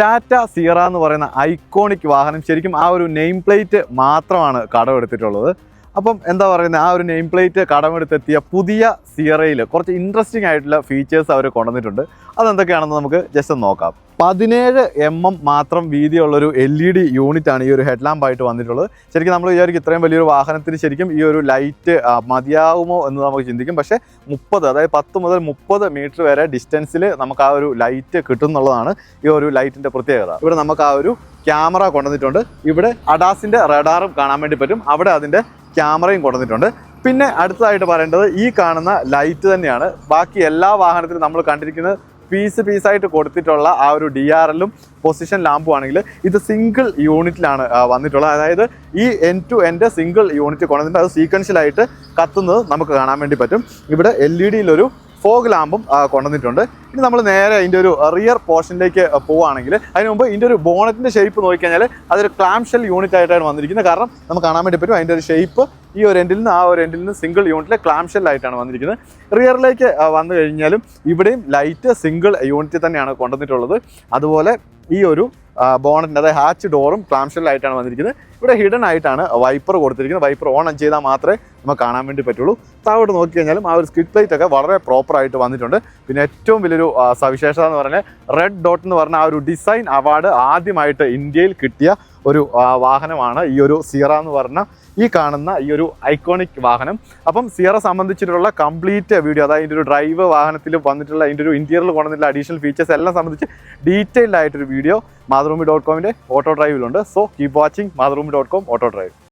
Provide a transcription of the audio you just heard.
ടാറ്റ സീറ എന്ന് പറയുന്ന ഐക്കോണിക് വാഹനം ശരിക്കും ആ ഒരു നെയിം പ്ലേറ്റ് മാത്രമാണ് കടമെടുത്തിട്ടുള്ളത്. അപ്പം എന്താ പറയുന്നത് ആ ഒരു നെയിം പ്ലേറ്റ് കടമെടുത്തെത്തിയ പുതിയ സീറയിൽ കുറച്ച് ഇൻട്രസ്റ്റിംഗ് ആയിട്ടുള്ള ഫീച്ചേഴ്സ് അവർ കൊണ്ടുവന്നിട്ടുണ്ട്. അതെന്തൊക്കെയാണെന്ന് നമുക്ക് ജസ്റ്റ് നോക്കാം. പതിനേഴ് എം എം മാത്രം വീതിയുള്ളൊരു എൽ ഇ ഡി ആണ് ഈ ഒരു ഹെഡ് ലാമ്പായിട്ട് വന്നിട്ടുള്ളത്. ശരിക്കും നമ്മൾ വിചാരിക്കും ഇത്രയും വലിയൊരു വാഹനത്തിന് ശരിക്കും ഈ ഒരു ലൈറ്റ് മതിയാകുമോ എന്ന് നമുക്ക് ചിന്തിക്കും. പക്ഷേ മുപ്പത് അതായത് പത്ത് മുതൽ മുപ്പത് മീറ്റർ വരെ ഡിസ്റ്റൻസിൽ നമുക്ക് ആ ഒരു ലൈറ്റ് കിട്ടും എന്നുള്ളതാണ് ഈ ഒരു ലൈറ്റിന്റെ പ്രത്യേകത. ഇവിടെ നമുക്ക് ആ ഒരു ക്യാമറ കൊണ്ടുവന്നിട്ടുണ്ട്. ഇവിടെ അഡാസിന്റെ റഡാറും കാണാൻ വേണ്ടി പറ്റും. അവിടെ അതിന്റെ ക്യാമറയും കൊണ്ടുവന്നിട്ടുണ്ട്. പിന്നെ അടുത്തതായിട്ട് പറയേണ്ടത് ഈ കാണുന്ന ലൈറ്റ് തന്നെയാണ്. ബാക്കി എല്ലാ വാഹനത്തിലും നമ്മൾ കണ്ടിരിക്കുന്നത് പീസ് പീസായിട്ട് കൊടുത്തിട്ടുള്ള ആ ഒരു ഡി ആർ എല്ലും പൊസിഷൻ ലാമ്പും ആണെങ്കിൽ ഇത് സിംഗിൾ യൂണിറ്റിലാണ് വന്നിട്ടുള്ളത്. അതായത് ഈ end to end single unit കൊണ്ടുവന്നിട്ട് അത് സീക്വൻഷ്യലായിട്ട് കത്തുന്നത് നമുക്ക് കാണാൻ വേണ്ടി പറ്റും. ഇവിടെ എൽ ഇ ഡിയിലൊരു ഫോഗ് ലാമ്പും കൊണ്ടുവന്നിട്ടുണ്ട്. ഇനി നമ്മൾ നേരെ ഇതിന്റെ ഒരു റിയർ പോർഷനിലേക്ക് പോവുകയാണെങ്കിൽ അതിന് മുമ്പ് ഇതിന്റെ ഒരു ബോണറ്റിന്റെ ഷേപ്പ് നോക്കിക്കഴിഞ്ഞാൽ അതൊരു ക്ലാംഷെൽ യൂണിറ്റ് ആയിട്ടാണ് വന്നിരിക്കുന്നത്. കാരണം നമുക്ക് കാണാൻ വേണ്ടി പറ്റും അതിന്റെ ഒരു ഷേപ്പ് ഈ ഒരു എൻഡിൽ നിന്ന് ആ ഒരു എൻഡിൽ നിന്ന് സിംഗിൾ യൂണിറ്റിലെ ക്ലാംഷെൽ ആയിട്ടാണ് വന്നിരിക്കുന്നത്. റിയറിലേക്ക് വന്നു കഴിഞ്ഞാലും ഇവിടെയും ലൈറ്റ് സിംഗിൾ യൂണിറ്റ് തന്നെയാണ് കൊണ്ടുവന്നിട്ടുള്ളത്. അതുപോലെ ഈ ഒരു ബോണറ്റിന്റെ അതായത് ഹാച്ച് ഡോറും ക്ലാംഷെല്ലായിട്ടാണ് വന്നിരിക്കുന്നത്. ഇവിടെ ഹിഡൻ ആയിട്ടാണ് വൈപ്പർ കൊടുത്തിരിക്കുന്നത്. വൈപ്പർ ഓൺ ചെയ്താൽ മാത്രമേ നമുക്ക് കാണാൻ വേണ്ടി പറ്റുള്ളൂ. താഴോട്ട് നോക്കി കഴിഞ്ഞാലും ആ ഒരു സ്കിഡ് പ്ലേറ്റ് ഒക്കെ വളരെ പ്രോപ്പർ ആയിട്ട് വന്നിട്ടുണ്ട്. പിന്നെ ഏറ്റവും വലിയൊരു സവിശേഷത എന്ന് പറഞ്ഞാൽ റെഡ് ഡോട്ട് എന്ന് പറഞ്ഞ ആ ഒരു ഡിസൈൻ അവാർഡ് ആദ്യമായിട്ട് ഇന്ത്യയിൽ കിട്ടിയ ഒരു വാഹനമാണ് ഈ ഒരു സിയറ എന്ന് പറഞ്ഞ ഈ കാണുന്ന ഈ ഒരു ഐക്കോണിക് വാഹനം. അപ്പം സിയറ സംബന്ധിച്ചിട്ടുള്ള കംപ്ലീറ്റ് വീഡിയോ അതായത് ഇതിന്റെ ഒരു ഡ്രൈവ് വാഹനത്തിൽ വന്നിട്ടുള്ള അതിന്റെ ഒരു ഇന്റീരിയറിൽ കൊണ്ടുവന്നിട്ടുള്ള അഡീഷണൽ ഫീച്ചേഴ്സ് എല്ലാം സംബന്ധിച്ച് ഡീറ്റെയിൽഡ് ആയിട്ടൊരു വീഡിയോ മാതൃഭൂമി ഡോട്ട് കോമിന്റെ auto ഡ്രൈവിലുണ്ട് so keep watching Mathrubhumi dot com auto drive